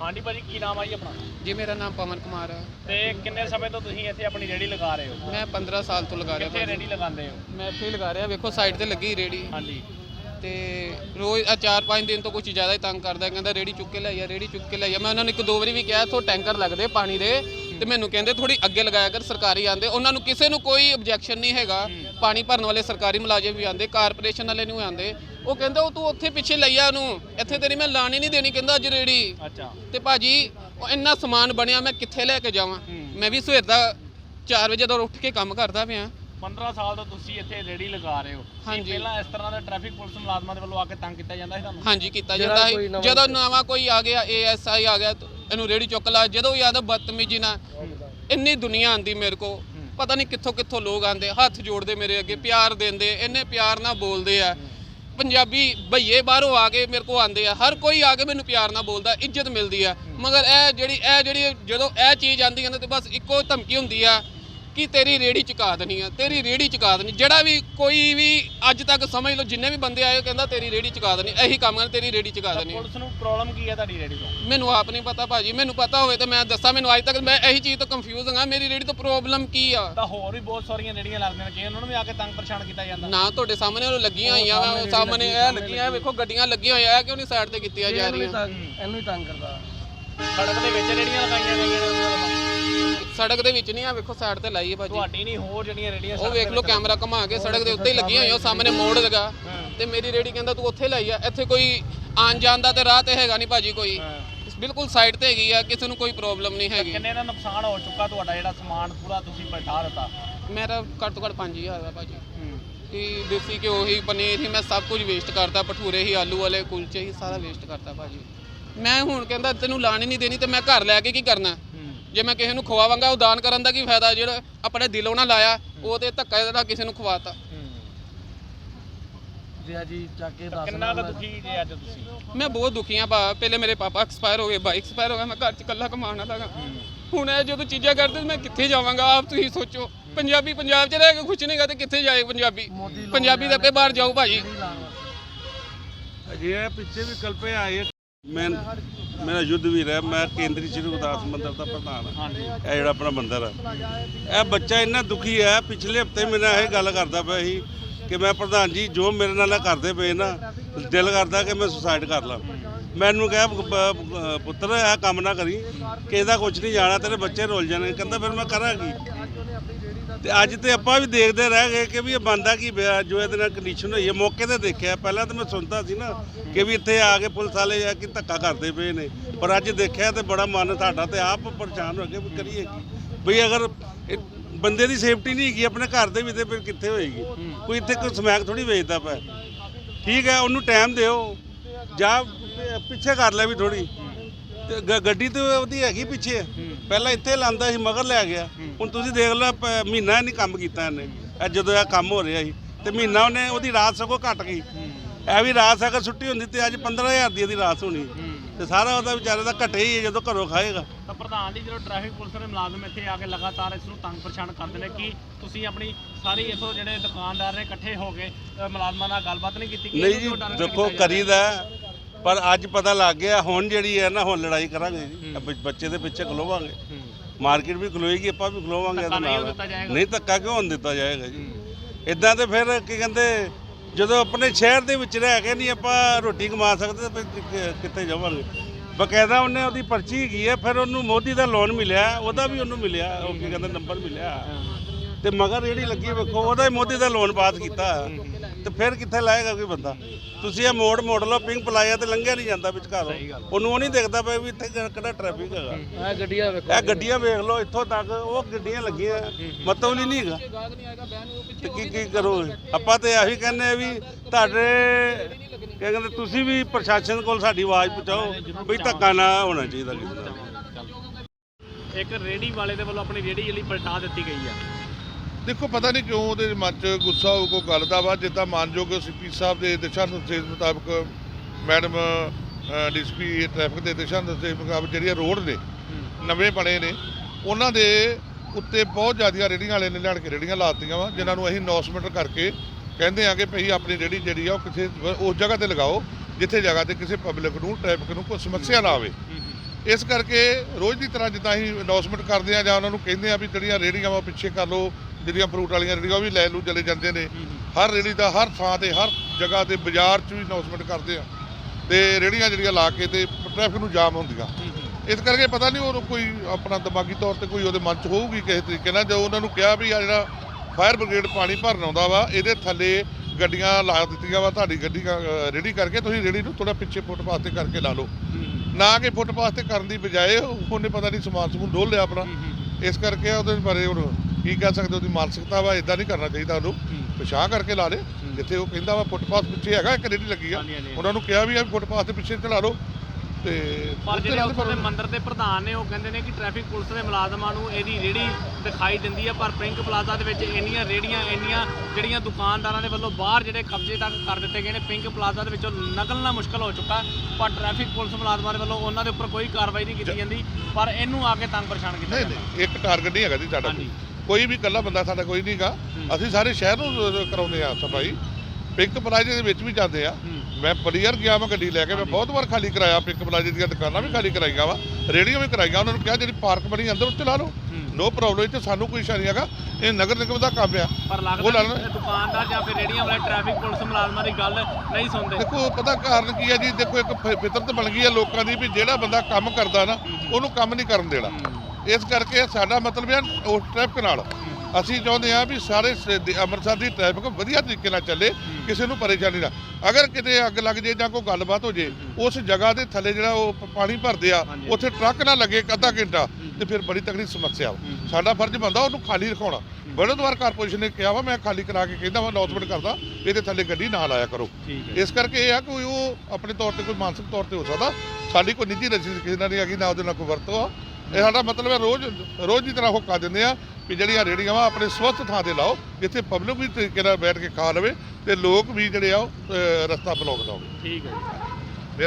ਹਾਂਜੀ ਭਾਜੀ ਕੀ ਨਾਮ ਆ ਜੀ ਆਪਣਾ? ਜੀ ਮੇਰਾ ਨਾਮ ਪਵਨ ਕੁਮਾਰ ਹੈ ਤੇ ਕਿੰਨੇ ਸਮੇਂ ਤੋਂ ਤੁਸੀਂ ਇੱਥੇ ਆਪਣੀ ਰੇੜੀ ਲਗਾ ਰਹੇ ਹੋ? ਮੈਂ 15 ਸਾਲ ਤੋਂ ਲਗਾ ਰਿਹਾ ਕਿੱਥੇ ਭਾਜੀ। ਰੇੜੀ ਲਗਾਉਂਦੇ ਹੋ? ਮੈਂ ਇੱਥੇ ਹੀ ਲਗਾ ਰਿਹਾ। ਵੇਖੋ ਸਾਈਡ ਤੇ ਲੱਗੀ ਰੇੜੀ ਹਾਂਜੀ। ਤੇ ਰੋਜ਼ ਆ ਚਾਰ ਪੰਜ ਦਿਨ ਤੋਂ ਕੁਝ ਜ਼ਿਆਦਾ ਹੀ ਤੰਗ ਕਰਦਾ। ਕਹਿੰਦਾ ਰੇੜੀ ਚੁੱਕ ਕੇ ਲਿਆਈਆ ਰੇੜੀ ਚੁੱਕ ਕੇ ਲਿਆਈਆ ਮੈਂ ਉਹਨਾਂ ਨੂੰ ਇੱਕ ਦੋ ਵਾਰੀ ਵੀ ਕਿਹਾ ਇੱਥੋਂ ਟੈਂਕਰ ਲੱਗਦੇ ਪਾਣੀ ਦੇ। ਤੇ ਮੈਨੂੰ ਕਹਿੰਦੇ ਥੋੜੀ ਅੱਗੇ ਲਗਾਇਆ ਕਰ ਸਰਕਾਰੀ ਆਂਦੇ ਉਹਨਾਂ ਨੂੰ ਕਿਸੇ ਨੂੰ ਕੋਈ ਆਬਜੈਕਸ਼ਨ ਨਹੀਂ ਹੈਗਾ। ਪਾਣੀ ਭਰਨ ਵਾਲੇ ਸਰਕਾਰੀ ਮੁਲਾਜ਼ਮ ਵੀ ਆਂਦੇ ਕਾਰਪੋਰੇਸ਼ਨ ਵਾਲੇ ਨੂੰ ਆਂਦੇ ਉਹ ਕਹਿੰਦਾ ਉਹ ਤੂੰ ਉੱਥੇ ਪਿੱਛੇ ਲਈਆ ਉਹਨੂੰ। ਇੱਥੇ ਤੇਰੀ ਮੈਂ ਲਾਣੀ ਨਹੀਂ ਦੇਣੀ ਕਹਿੰਦਾ ਅੱਜ ਰੇੜੀ। ਅੱਛਾ। ਤੇ ਭਾਜੀ ਉਹ ਇੰਨਾ ਸਮਾਨ ਬਣਿਆ ਮੈਂ ਕਿੱਥੇ ਲੈ ਕੇ ਜਾਵਾਂ? ਮੈਂ ਵੀ ਸਵੇਰ ਦਾ 4 ਵਜੇ ਤੋਂ ਉੱਠ ਕੇ ਕੰਮ ਕਰਦਾ ਪਿਆ। 15 ਸਾਲ ਤੋਂ ਤੁਸੀਂ ਇੱਥੇ ਰੇੜੀ ਲਗਾ ਰਹੇ ਹੋ। ਹਾਂਜੀ। ਪਹਿਲਾਂ ਇਸ ਤਰ੍ਹਾਂ ਦਾ ਟ੍ਰੈਫਿਕ ਪੁਲਿਸ ਮੁਲਾਜ਼ਮਾਂ ਦੇ ਵੱਲੋਂ ਆ ਕੇ ਤੰਗ ਕੀਤਾ ਜਾਂਦਾ ਸੀ ਤੁਹਾਨੂੰ? ਹਾਂਜੀ ਕੀਤਾ ਜਾਂਦਾ ਸੀ। ਜਦੋਂ ਨਵਾਂ ਕੋਈ ਆ ਗਿਆ ਏਐਸਆਈ ਆ ਗਿਆ ਇਹਨੂੰ ਰੇੜੀ ਚੁੱਕ ਲਾ। ਜਦੋਂ ਵੀ ਆਦਾ ਬਦਤਮੀਜੀ ਨਾਲ ਇੰਨੀ ਦੁਨੀਆ ਆਂਦੀ ਮੇਰੇ ਕੋ ਪਤਾ ਨਹੀਂ ਕਿੱਥੋਂ ਕਿੱਥੋਂ ਲੋਕ ਆਂਦੇ ਹੱਥ ਜੋੜਦੇ ਮੇਰੇ ਅੱਗੇ ਪਿਆਰ ਦਿੰਦੇ ਇੰਨੇ ਪਿਆਰ ਨਾਲ ਬੋਲਦੇ ਆ। ਪੰਜਾਬੀ ਭਈਏ ਬਾਹਰੋਂ ਆ ਕੇ ਮੇਰੇ ਕੋ ਆਂਦੇ ਆ, ਹਰ ਕੋਈ ਆ ਕੇ ਮੈਨੂੰ ਪਿਆਰ ਨਾਲ ਬੋਲਦਾ, ਇੱਜ਼ਤ ਮਿਲਦੀ ਆ। ਮਗਰ ਇਹ ਜਿਹੜੀ ਇਹ ਜਿਹੜੀ ਜਦੋਂ ਇਹ ਚੀਜ਼ ਆਂਦੀ ਹੈ ਨਾ ਤੇ ਬਸ ਇੱਕੋ ਧਮਕੀ ਹੁੰਦੀ ਆ ਕਿ ਤੇਰੀ ਰੇੜੀ ਚੁਕਾ ਦੇਣੀ ਆ ਤੇਰੀ ਰੇੜੀ ਚੁਕਾ ਦੇਣੀ। ਜਿਹੜਾ ਵੀ ਕੋਈ ਵੀ ਅੱਜ ਤੱਕ ਸਮਝ ਲਓ ਜਿੰਨੇ ਵੀ ਬੰਦੇ ਆਏ ਉਹ ਕਹਿੰਦਾ ਤੇਰੀ ਰੇੜੀ ਚੁਕਾ ਦੇਣੀ ਇਹੀ ਕੰਮ ਹੈ ਤੇਰੀ ਰੇੜੀ ਚੁਕਾ ਦੇਣੀ ਪੁਲਿਸ ਨੂੰ ਪ੍ਰੋਬਲਮ ਕੀ ਹੈ ਤੁਹਾਡੀ ਰੇੜੀ ਤੋਂ? ਮੈਨੂੰ ਆਪ ਨਹੀਂ ਪਤਾ ਭਾਜੀ ਮੈਨੂੰ ਪਤਾ ਹੋਵੇ ਤਾਂ ਮੈਂ ਦੱਸਾਂ ਮੈਨੂੰ ਅੱਜ ਤੱਕ ਮੈਂ ਇਹੀ ਚੀਜ਼ ਤੋਂ ਕੰਫਿਊਜ਼ ਹਾਂ ਮੇਰੀ ਰੇੜੀ ਤੋਂ ਪ੍ਰੋਬਲਮ ਕੀ ਆ? ਤਾਂ ਹੋਰ ਵੀ ਬਹੁਤ ਸਾਰੀਆਂ ਰੇੜੀਆਂ ਲੱਗਦੀਆਂ ਨੇ ਜੇ ਉਹਨਾਂ ਨੂੰ ਵੀ ਆ ਕੇ ਤੰਗ ਪਰੇਸ਼ਾਨ ਕੀਤਾ ਜਾਂਦਾ। ਨਾ ਤੁਹਾਡੇ ਸਾਹਮਣੇ ਉਹ ਲੱਗੀਆਂ ਹੋਈਆਂ ਵਾ ਸਾਹਮਣੇ ਇਹ ਲੱਗੀਆਂ ਵੇਖੋ ਗੱਡੀਆਂ ਲੱਗੀਆਂ ਹੋਈਆਂ ਇਹ ਕਿਉਂ ਨਹੀਂ ਸਾਈਡ ਤੇ ਕੀਤੀਆਂ ਜਾ ਰਹੀਆਂ? ਇਹਨੂੰ ਹੀ ਤੰਗ ਕਰਦਾ। ਸੜਕ ਦੇ ਵਿੱਚ ਰੇੜੀਆਂ ਲਗਾਈਆਂ ਗਈਆਂ ਨੇ ਉਹਨਾਂ ਵੱਲੋਂ। ਸੜਕ ਦੇ ਵਿੱਚ ਨਹੀਂ ਆ ਵੇਖੋ ਸਾਈਡ ਤੇ ਲਾਈ ਹੈ ਭਾਜੀ। ਤੁਹਾਡੀ ਨਹੀਂ ਹੋਰ ਜਿਹੜੀਆਂ ਰੇੜੀਆਂ ਉਹ ਵੇਖ ਲਓ ਕੈਮਰਾ ਘੁਮਾ ਕੇ ਸੜਕ ਦੇ ਉੱਤੇ ਹੀ ਲੱਗੀਆਂ ਹੋਈਆਂ ਉਹ ਸਾਹਮਣੇ ਮੋੜ ਲਗਾ ਤੇ ਮੇਰੀ ਰੇੜੀ ਕਹਿੰਦਾ ਤੂੰ ਉੱਥੇ ਲਾਈ ਆ ਇੱਥੇ ਕੋਈ ਆਣ ਜਾਣ ਦਾ ਤੇ ਰਾਹ ਤੇ ਹੈਗਾ ਨਹੀਂ ਭਾਜੀ ਕੋਈ। ਬਿਲਕੁਲ ਸਾਈਡ ਤੇ ਹੈਗੀ ਆ ਕਿਸੇ ਨੂੰ ਕੋਈ ਪ੍ਰੋਬਲਮ ਨਹੀਂ ਹੈਗੀ। ਕਿੰਨੇ ਦਾ ਨੁਕਸਾਨ ਹੋ ਚੁੱਕਾ ਤੁਹਾਡਾ ਜਿਹੜਾ ਸਮਾਨ ਪੂਰਾ ਤੁਸੀਂ ਪਲਟਾ ਦਿੱਤਾ? ਮੇਰਾ ਘੱਟ ਤੋਂ ਘੱਟ 5000 ਦਾ ਭਾਜੀ। ਕਿ ਦੇਸੀ ਘਿਓ ਹੀ ਪਨੀਰ ਹੀ ਮੈਂ ਸਭ ਕੁਝ ਵੇਸਟ ਕਰਤਾ ਭਟੂਰੇ ਹੀ ਆਲੂ ਵਾਲੇ ਕੁਲਚੇ ਹੀ ਸਾਰਾ ਵੇਸਟ ਕਰਤਾ ਭਾਜੀ। ਮੈਂ ਹੁਣ ਕਹਿੰਦਾ ਤੈਨੂੰ ਲਾਣ ਹੀ ਨਹੀਂ ਦੇਣੀ ਤੇ ਮੈਂ ਘਰ ਲੈ ਕੇ ਕੀ ਕਰਨਾ? ਜੇ ਮੈਂ ਕਿਸੇ ਨੂੰ ਖਵਾਵਾਂਗਾ ਉਹ ਦਾਨ ਕਰਨ ਦਾ ਕੀ ਫਾਇਦਾ? ਜਿਹੜਾ ਆਪਣੇ ਦਿਲੋਂ ਨਾ ਲਾਇਆ ਉਹ ਤੇ ਧੱਕਾ ਇਹਦਾ ਕਿਸੇ ਨੂੰ ਖਵਾਤਾ। ਜੀ ਜੀ ਚੱਕ ਕੇ ਦੱਸ ਕਿੰਨਾ ਕੁ ਦੁਖੀ ਜੇ ਅੱਜ ਤੁਸੀਂ? ਮੈਂ ਬਹੁਤ ਦੁਖੀ ਹਾਂ ਭਾ। ਪਹਿਲੇ ਮੇਰੇ ਪਾਪਾ ਐਕਸਪਾਇਰ ਹੋ ਗਏ ਬਾਈਕ ਐਕਸਪਾਇਰ ਹੋ ਗਿਆ ਮੈਂ ਘਰ 'ਚ ਇਕੱਲਾ ਕਮਾਉਣ ਵਾਲਾ ਹੁਣ ਇਹ ਜਦੋਂ ਚੀਜ਼ਾਂ ਕਰਦੇ ਮੈਂ ਕਿੱਥੇ ਜਾਵਾਂਗਾ? ਆਪ ਤੁਸੀਂ ਸੋਚੋ। ਪੰਜਾਬੀ ਪੰਜਾਬ 'ਚ ਰਹਿ ਕੇ ਖੁਸ਼ ਨਹੀਂਗਾ ਤੇ ਕਿੱਥੇ ਜਾਏ ਪੰਜਾਬੀ? ਪੰਜਾਬੀ ਤਾਂ ਆਪੇ ਬਾਹਰ ਜਾਓ ਭਾਜੀ। ਅਜੇ ਪਿੱਛੇ ਵੀ ਕਲਪੇ ਆਏ ਮੈਂ ਮੇਰਾ ਯੁੱਧ ਵੀਰ ਹੈ ਮੈਂ ਕੇਂਦਰੀ ਸ਼੍ਰੀ ਗੁਰਦਾਸ ਮੰਦਿਰ ਦਾ ਪ੍ਰਧਾਨ ਹਾਂ। ਇਹ ਜਿਹੜਾ ਆਪਣਾ ਮੰਦਿਰ ਹੈ। ਇਹ ਬੱਚਾ ਇੰਨਾ ਦੁਖੀ ਹੈ ਪਿਛਲੇ ਹਫ਼ਤੇ ਮੇਰੇ ਨਾਲ ਇਹ ਗੱਲ ਕਰਦਾ ਪਿਆ ਸੀ ਕਿ ਮੈਂ ਪ੍ਰਧਾਨ ਜੀ ਜੋ ਮੇਰੇ ਨਾਲ ਇਹ ਕਰਦੇ ਪਏ ਨਾ ਦਿਲ ਕਰਦਾ ਕਿ ਮੈਂ ਸੁਸਾਈਡ ਕਰ ਲਾਂ। ਮੈਨੂੰ ਕਿਹਾ ਪੁੱਤਰ ਇਹ ਕੰਮ ਨਾ ਕਰੀ ਕਿਸੇ ਦਾ ਕੁਝ ਨਹੀਂ ਜਾਣਾ ਤੇਰੇ ਬੱਚੇ ਰੁੱਲ ਜਾਣੇ ਕਹਿੰਦਾ ਫਿਰ ਮੈਂ ਕਰਾਂ ਕੀ ਤੇ ਅੱਜ ਤੇ ਆਪਾਂ ਵੀ ਦੇਖਦੇ ਰਹਿ ਗਏ ਕਿ ਵੀ ਇਹ ਬੰਦਾ ਕੀ ਪਿਆ, ਜੋ ਇਹਦੇ ਨਾਲ ਕੰਡੀਸ਼ਨ ਹੋਈ ਹੈ। ਮੌਕੇ ਤੇ ਦੇਖਿਆ, ਪਹਿਲਾਂ ਤਾਂ ਮੈਂ ਸੁਣਦਾ ਸੀ ਨਾ ਕਿ ਵੀ ਇੱਥੇ ਆ ਕੇ ਪੁਲਿਸ ਵਾਲੇ ਆ ਕਿ ਧੱਕਾ ਕਰਦੇ ਪਏ ਨੇ। ਪਰ ਅੱਜ ਦੇਖਿਆ ਤੇ ਬੜਾ ਮਨ ਸਾਡਾ ਤੇ ਆਪ ਪਰੇਸ਼ਾਨ ਹੋ ਗਏ ਵੀ ਕਰੀਏ ਕੀ? ਬਈ ਅਗਰ ਇਹ ਬੰਦੇ ਦੀ ਸੇਫਟੀ ਨਹੀਂ ਹੈਗੀ, ਆਪਣੇ ਘਰ ਦੇ ਵੀ ਤੇ ਫਿਰ ਕਿੱਥੇ ਹੋਏਗੀ? ਕੋਈ ਇੱਥੇ ਕੋਈ ਸਮੈਕ ਥੋੜੀ ਵੇਚਦਾ ਪਿਆ। ਠੀਕ ਹੈ, ਉਹਨੂੰ ਟਾਈਮ ਦਿਓ। ਜਾਂ ਪਿੱਛੇ ਕਰ ਲੈ ਵੀ ਥੋੜੀ ਤੇ ਗ- ਗੱਡੀ ਤੇ ਉਹਦੀ ਹੈਗੀ ਪਿੱਛੇ। ਪਹਿਲਾਂ ਇੱਥੇ ਲਾਂਦਾ ਸੀ, ਮਗਰ ਲੈ ਗਿਆ। ਹੁਣ ਤੁਸੀਂ ਦੇਖ ਲਓ ਪ- ਮਹੀਨਾ ਨਹੀਂ ਕੰਮ ਕੀਤਾ ਇਹਨੇ। ਇਹ ਜਦੋਂ ਇਹ ਕੰਮ ਹੋ ਰਿਹਾ ਸੀ ਤੇ ਮਹੀਨਾ ਉਹਨੇ ਉਹਦੀ ਰਾਤ ਸਗੋਂ ਘਟ ਗਈ। ਇਹ ਵੀ ਰਾਤ ਅਗਰ ਛੁੱਟੀ ਹੁੰਦੀ ਤੇ ਅੱਜ 15000 ਦੀ ਇਹਦੀ ਰਾਤ ਹੋਣੀ। ਤੇ ਸਾਰਾ ਉਹਦਾ ਵਿਚਾਰੇ ਦਾ ਘਟੇ ਹੀ ਹੈ ਜਦੋਂ ਘਰੋਂ ਖਾਏਗਾ। ਤਾਂ ਪ੍ਰਧਾਨ ਜੀ ਜਦੋਂ ਟ੍ਰੈਫਿਕ ਪੁਲਿਸ ਦੇ ਮੁਲਾਜ਼ਮ ਇੱਥੇ ਆ ਕੇ ਲਗਾਤਾਰ ਇਸ ਨੂੰ ਤੰਗ ਪਰੇਸ਼ਾਨ ਕਰਦੇ ਨੇ ਕਿ ਤੁਸੀਂ ਆਪਣੀ ਸਾਰੀ ਇਥੋਂ ਜਿਹੜੇ ਦੁਕਾਨਦਾਰ ਨੇ ਇਕੱਠੇ ਹੋ ਕੇ ਅ, ਮੁਲਾਜ਼ਮਾਂ ਨਾਲ ਗੱਲਬਾਤ ਨਹੀਂ ਕੀਤੀ? ਕਿ ਨਹੀਂ ਇਹਨੂੰ ਜੀ ਕਿਉਂ ਡਰ ਦੇਖੋ ਕੀਤਾ ਜਾ ਰਿਹਾ? ਕਰੀਦਾ ਹੈ, ਪਰ ਅੱਜ ਪਤਾ ਲੱਗ ਗਿਆ ਹੁਣ ਜਿਹੜੀ ਹੈ ਨਾ ਹੁਣ ਲੜਾਈ ਕਰਾਂਗੇ ਜੀ। ਇਹ ਬੱਚੇ ਦੇ ਪਿੱਛੇ ਖਲੋਵਾਂਗੇ। ਮਾਰਕੀਟ ਵੀ ਖਲੋਏਗੀ ਆਪਾਂ ਵੀ ਖਲੋਵਾਂਗੇ ਇਹਦੇ ਨਾਲ। ਨਹੀਂ ਧੱਕਾ ਕਿਉਂ ਹੋਣ ਦਿੱਤਾ ਜਾਏਗਾ ਜੀ? ਇਦਾਂ ਤੇ ਫਿਰ ਕੀ ਕਹਿੰਦੇ ਜਦੋਂ ਆਪਣੇ ਸ਼ਹਿਰ ਦੇ ਵਿੱਚ ਰਹਿ ਕੇ ਨਹੀਂ ਆਪਾਂ ਰੋਟੀ ਕਮਾ ਸਕਦੇ ਤਾਂ ਕਿ- ਕਿੱਥੇ ਜਾਵਾਂਗੇ? ਬਕਾਇਦਾ ਉਹਨੇ ਉਹਦੀ ਪਰਚੀ ਹੈਗੀ ਹੈ ਫਿਰ ਉਹਨੂੰ ਮੋਦੀ ਦਾ ਲੋਨ ਮਿਲਿਆ ਉਹਦਾ ਵੀ ਉਹਨੂੰ ਮਿਲਿਆ ਉਹ ਕੀ ਕਹਿੰਦੇ ਨੰਬਰ ਮਿਲਿਆ। ਤੇ ਮਗਰ ਜਿਹੜੀ ਲੱਗੀ ਵੇਖੋ ਉਹਦਾ ਹੀ ਮੋਦੀ ਦਾ ਲੋਨ ਪਾਸ ਕੀਤਾ। ਤੇ ਫਿਰ ਕਿੱਥੇ ਲਾਏਗਾ ਕੋਈ ਬੰਦਾ? ਤੁਸੀਂ ਇਹ ਮੋੜ ਮੋੜ ਲਓ ਪਿੰਗ ਪਲਾਇਆ ਤੇ ਲੰਘਿਆ ਨਹੀਂ ਜਾਂਦਾ ਵਿਚਕਾਰੋਂ। ਉਹਨੂੰ ਉਹ ਨਹੀਂ ਦੇਖਦਾ ਪਿਆ ਵੀ ਇੱਥੇ ਕਿਹੜਾ ਟ੍ਰੈਫਿਕ ਹੈਗਾ। ਇਹ ਗੱਡੀਆਂ ਵੇਖੋ। ਇਹ ਗੱਡੀਆਂ ਵੇਖ ਲਓ ਇੱਥੋਂ ਤੱਕ ਉਹ ਗੱਡੀਆਂ ਲੱਗੀਆਂ ਮਤਲਬ ਨਹੀਂ ਹੈਗਾ ਤੇ ਕੀ ਕੀ ਕਰੋਗੇ? ਆਪਾਂ ਤੇ ਇਹੀ ਕਹਿੰਦੇ ਆ ਵੀ ਤੁਹਾਡੇ ਕੀ ਕਹਿੰਦੇ ਤੁਸੀਂ ਵੀ ਪ੍ਰਸ਼ਾਸਨ ਕੋਲ ਸਾਡੀ ਆਵਾਜ਼ ਪਹੁੰਚਾਓ ਵੀ ਧੱਕਾ ਨਾ ਹੋਣਾ ਚਾਹੀਦਾ ਕਿਸੇ ਨਾਲ ਇੱਕ ਰੇੜੀ ਵਾਲੇ ਦੇ ਵੱਲੋਂ ਆਪਣੀ ਰੇੜੀ ਜਿਹੜੀ ਪਲਟਾ ਦਿੱਤੀ ਗਈ ਆ। ਦੇਖੋ, ਪਤਾ ਨਹੀਂ ਕਿਉਂ ਉਹਦੇ ਮਨ 'ਚ ਗੁੱਸਾ ਹੋ ਕੋ ਗੱਲ ਦਾ ਵਾ। ਜਿੱਦਾਂ ਮਾਨਯੋਗ ਸੀਪੀ ਸਾਹਿਬ ਦੇ ਦਿਸ਼ਾ ਨਿਰਦੇਸ਼ ਮੁਤਾਬਕ ਮੈਡਮ ਡੀਸੀਪੀ ਟ੍ਰੈਫਿਕ ਦੇ ਦਿਸ਼ਾ ਨਿਰਦੇਸ਼ ਮੁਤਾਬਕ ਜਿਹੜੀਆਂ ਰੋਡ ਨੇ, ਨਵੇਂ ਬਣੇ ਨੇ, ਉਹਨਾਂ ਦੇ ਉੱਤੇ ਬਹੁਤ ਜ਼ਿਆਦੀਆਂ ਰੇੜੀਆਂ ਵਾਲੇ ਨੇ ਲਿਆਣ ਕੇ ਰੇੜੀਆਂ ਲਾਤੀਆਂ ਵਾ, ਜਿਨ੍ਹਾਂ ਨੂੰ ਅਸੀਂ ਅਨਾਉਂਸਮੈਂਟ ਕਰਕੇ ਕਹਿੰਦੇ ਆ ਕਿ ਭਈ ਆਪਣੀ ਰੇੜੀ ਜਿਹੜੀ ਆ ਉਹ ਕਿਸੇ ਉਸ ਜਗ੍ਹਾ ਤੇ ਲਗਾਓ, ਜਿੱਥੇ ਜਗ੍ਹਾ ਤੇ ਕਿਸੇ ਪਬਲਿਕ ਨੂੰ ਟ੍ਰੈਫਿਕ ਨੂੰ ਕੋਈ ਸਮੱਸਿਆ ਨਾ ਆਵੇ। ਇਸ ਕਰਕੇ ਰੋਜ਼ ਦੀ ਤਰ੍ਹਾਂ ਜਿੱਦਾਂ ਅਸੀਂ ਅਨਾਉਂਸਮੈਂਟ ਕਰਦੇ ਆ ਜਾਂ ਉਹਨਾਂ ਨੂੰ ਕਹਿੰਦੇ ਆ ਵੀ ਜਿਹੜੀਆਂ ਰੇਹੜੀਆਂ ਵਾ ਪਿੱਛੇ ਕਰ ਲਓ ਜਿਹੜੀਆਂ ਫਰੂਟ ਵਾਲੀਆਂ ਰੇਹੜੀਆਂ ਉਹ ਵੀ ਲੈ ਲੂ ਚਲੇ ਜਾਂਦੇ ਨੇ। ਹਰ ਰੇਹੜੀ ਦਾ ਹਰ ਥਾਂ ਤੇ ਹਰ ਜਗ੍ਹਾ ਤੇ ਬਾਜ਼ਾਰ 'ਚ ਵੀ ਅਨਾਉਂਸਮੈਂਟ ਕਰਦੇ ਆ। ਤੇ ਰੇਹੜੀਆਂ ਜਿਹੜੀਆਂ ਲਾ ਕੇ ਤੇ ਟ੍ਰੈਫਿਕ ਨੂੰ ਜਾਮ ਹੁੰਦੀਆਂ। ਇਸ ਕਰਕੇ ਪਤਾ ਨਹੀਂ ਉਹ ਕੋਈ ਆਪਣਾ ਦਿਮਾਗੀ ਤੌਰ ਤੇ ਕੋਈ ਉਹਦੇ ਮਨ 'ਚ ਹੋਊਗੀ ਕਿਸੇ ਤਰੀਕੇ ਨਾਲ। ਜੋ ਉਹਨਾਂ ਨੂੰ ਕਿਹਾ ਵੀ ਆ ਜਿਹੜਾ ਫਾਇਰ ਬ੍ਰਿਗੇਡ ਪਾਣੀ ਭਰਨ ਆਉਂਦਾ ਵਾ ਇਹਦੇ ਥੱਲੇ ਗੱਡੀਆਂ ਲਾ ਦਿੱਤੀਆਂ ਵਾ ਤੁਹਾਡੀ ਗੱਡੀ ਰੇੜੀ ਕਰਕੇ ਤੁਸੀਂ ਰੇੜੀ ਨੂੰ ਥੋੜਾ ਪਿੱਛੇ ਫੁੱਟਪਾਥ ਤੇ ਕਰਕੇ ਲਾ ਲਓ। ਨਾ ਕਿ ਫੁੱਟਪਾਥ ਤੇ ਕਰਨ ਦੀ ਬਜਾਏ ਉਹਨੇ ਪਤਾ ਨਹੀਂ ਸਮਾਨ ਸਮੂਨ ਡੋਲ ਲਿਆ ਆਪਣਾ। ਇਸ ਕਰਕੇ ਉਹਦੇ ਬਾਰੇ ਹੁਣ ਕੀ ਕਹਿ ਸਕਦੇ ਉਹਦੀ ਮਾਨਸਿਕਤਾ ਵਾ ਇਦਾਂ ਨਹੀਂ ਕਰਨਾ ਚਾਹੀਦਾ ਉਹਨੂੰ। ਪਿਛਾਂ ਕਰਕੇ ਲਾ ਲੇ। ਜਿੱਥੇ ਉਹ ਕਹਿੰਦਾ ਵਾ ਫੁੱਟਪਾਥ ਪਿੱਛੇ ਹੈਗਾ ਇੱਕ ਰੇੜੀ ਲੱਗੀ ਆ। ਉਹਨਾਂ ਨੂੰ ਕਿਹਾ ਵੀ ਆ ਫੁੱਟਪਾਥ ਦੇ ਪਿੱਛੇ ਚਲਾ ਲਓ। ਤੇ ਪਰ ਜਿਹੜੇ ਉੱਥੋਂ ਮੰਦਿਰ ਦੇ ਪ੍ਰਧਾਨ ਨੇ ਉਹ ਕਹਿੰਦੇ ਨੇ ਕਿ ਟ੍ਰੈਫਿਕ ਪੁਲਿਸ ਦੇ ਮੁਲਾਜ਼ਮਾਂ ਨੂੰ ਇਹਦੀ ਰੇੜੀ ਦਿਖਾਈ ਦਿੰਦੀ ਆ ਪਰ ਪਿੰਕ ਪਲਾਜ਼ਾ ਦੇ ਵਿੱਚ ਇੰਨੀਆਂ ਰੇੜੀਆਂ ਇੰਨੀਆਂ ਜਿਹੜੀਆਂ ਦੁਕਾਨਦਾਰਾਂ ਦੇ ਵੱਲੋਂ ਬਾਹਰ ਜਿਹੜੇ ਕਬਜ਼ੇ ਤੱਕ ਕਰ ਦਿੱਤੇ ਗਏ ਨੇ ਪਿੰਕ ਪਲਾਜ਼ਾ ਦੇ ਵਿੱਚੋਂ ਨਿਕਲਣਾ ਮੁਸ਼ਕਲ ਹੋ ਚੁੱਕਾ। ਪਰ ਟ੍ਰੈਫਿਕ ਪੁਲਿਸ ਮੁਲਾਜ਼ਮਾਂ ਦੇ ਵੱਲੋਂ ਉਹਨਾਂ ਦੇ ਉੱਪਰ ਕੋਈ ਕਾਰਵਾਈ ਨਹੀਂ ਕੀਤੀ ਜਾਂਦੀ ਪਰ ਇਹਨੂੰ ਆ ਕੇ ਤੰਗ ਪਰੇਸ਼ਾਨ ਕੀਤਾ ਜਾਂਦਾ। ਇੱਕ ਟਾਰਗੇਟ ਨਹੀਂ ਹੈਗਾ ਜੀ ਸਾਡਾ। ਕੋਈ ਵੀ ਇਕੱਲਾ ਬੰਦਾ ਸਾਡਾ ਕੋਈ ਨਹੀਂਗਾ ਅਸੀਂ ਸਾਰੇ ਸ਼ਹਿਰ ਨੂੰ ਕਰਾਉਂਦੇ ਆ ਸਫ਼ਾਈ। ਪਿੰਕ ਪਲਾਜ਼ੇ ਦੇ ਵਿੱਚ ਵੀ ਜਾਂਦੇ ਆ। ਮੈਂ ਪਲੀਅਰ ਗਿਆ ਮੈਂ ਗੱਡੀ ਲੈ ਕੇ। ਮੈਂ ਬਹੁਤ ਵਾਰ ਖਾਲੀ ਕਰਾਇਆ ਪਿੰਕ ਪਲਾਜ਼ੇ ਦੀਆਂ ਦੁਕਾਨਾਂ ਵੀ ਖਾਲੀ ਕਰਾਈਆਂ ਵਾ। ਰੇੜੀਆਂ ਵੀ ਕਰਾਈਆਂ। ਉਹਨਾਂ ਨੂੰ ਕਿਹਾ ਜਿਹੜੀ ਪਾਰਕ ਬਣੀ ਅੰਦਰ ਉੱਚ ਲਾ ਲਓ। ਨੋ ਪ੍ਰੋਬਲਮ ਇੱਥੇ ਸਾਨੂੰ ਕੋਈ ਇਸ਼ਾ ਨਹੀਂ ਹੈਗਾ। ਇਹ ਨਗਰ ਨਿਗਮ ਦਾ ਕੰਮ ਆ। ਪਰ ਲੱਗਦਾ। ਦੁਕਾਨਦਾਰ ਜਾਂ ਫਿਰ ਰੇੜੀਆਂ ਵਾਲੇ ਟ੍ਰੈਫਿਕ ਪੁਲਿਸ ਮੁਲਾਜ਼ਮਾਂ ਦੀ ਗੱਲ ਨਹੀਂ ਸੁਣਦੇ। ਦੇਖੋ ਪਤਾ ਕਾਰਨ ਕੀ ਹੈ ਜੀ? ਦੇਖੋ ਇੱਕ ਫਿਤਰਤ ਬਣ ਗਈ ਹੈ ਲੋਕਾਂ ਦੀ ਵੀ ਜਿਹੜਾ ਬੰਦਾ ਕੰਮ ਕਰਦਾ ਨਾ ਉਹਨੂੰ ਕੰਮ ਨਹੀਂ ਕਰਨ ਦੇਣਾ। ਇਸ ਕਰਕੇ ਸਾਡਾ ਮਤਲਬ ਹੈ ਉਸ ਟ੍ਰੈਫਿਕ ਨਾਲ ਅਸੀਂ ਚਾਹੁੰਦੇ ਹਾਂ ਵੀ ਸਾਰੇ ਸ- ਦੇ- ਅੰਮ੍ਰਿਤਸਰ ਦੀ ਟ੍ਰੈਫਿਕ ਵਧੀਆ ਤਰੀਕੇ ਨਾਲ ਚੱਲੇ ਕਿਸੇ ਨੂੰ ਪਰੇਸ਼ਾਨੀ ਨਾ। ਅਗਰ ਕਿਤੇ ਅੱਗ ਲੱਗ ਜੇ ਜਾਂ ਕੋਈ ਗੱਲਬਾਤ ਹੋ ਜੇ ਉਸ ਜਗ੍ਹਾ ਦੇ ਥੱਲੇ ਜਿਹੜਾ ਉਹ ਪ- ਪਾਣੀ ਭਰਦੇ ਆ ਉੱਥੇ ਟਰੱਕ ਨਾ ਲੱਗੇ ਇੱਕ ਅੱਧਾ ਘੰਟਾ ਤੇ ਫਿਰ ਬੜੀ ਤਕੜੀ ਸਮੱਸਿਆ। ਵਾ ਸਾਡਾ ਫਰਜ਼ ਬਣਦਾ ਉਹਨੂੰ ਖਾਲੀ ਰਖਾਉਣਾ। ਬੜੋਦਵਾਰ ਕਾਰਪੋਰੇਸ਼ਨ ਨੇ ਕਿਹਾ ਵਾ ਮੈਂ ਖਾਲੀ ਕਰਾ ਕੇ ਕਹਿੰਦਾ ਮੈਂ ਅਨਾਉਂਸਮੈਂਟ ਕਰਦਾ ਇਹਦੇ ਥੱਲੇ ਗੱਡੀ ਨਾ ਲਾਇਆ ਕਰੋ। ਇਸ ਕਰਕੇ ਇਹ ਆ ਕਿ ਉਹ ਆਪਣੇ ਤੌਰ ਤੇ ਕੋਈ ਮਾਨਸਿਕ ਤੌਰ ਤੇ ਹੋ ਸਕਦਾ। ਸਾਡੀ ਕੋਈ ਨਿੱਜੀ ਰਜਿਸਟਰ ਕਿਸੇ ਨਾਲ ਨਹੀਂ ਹੈਗੀ ਨਾ ਉਹਦੇ ਨਾਲ ਕੋਈ ਵਰਤੋਂ ਆ। ਇਹ ਸਾਡਾ ਮਤਲਬ ਹੈ ਰੋਜ਼ ਰੋਜ਼ ਦੀ ਤਰ੍ਹਾਂ ਹੁੱਕਾ ਦਿੰਦੇ ਆ ਕਿ ਜਿਹੜੀਆਂ ਰੇੜੀਆਂ ਵਾ ਆਪਣੇ ਸਵਸਥ ਥਾਂ ਤੇ ਲਾਓ ਜਿੱਥੇ ਪਬਲਿਕ ਵੀ ਤਰੀਕੇ ਨਾਲ ਬੈਠ ਕੇ ਖਾ ਲਵੇ ਤੇ ਲੋਕ ਵੀ ਜਿਹੜੇ ਆ ਉਹ, ਰਸਤਾ ਬਲੌਕ ਨਾ ਠੀਕ ਹੈ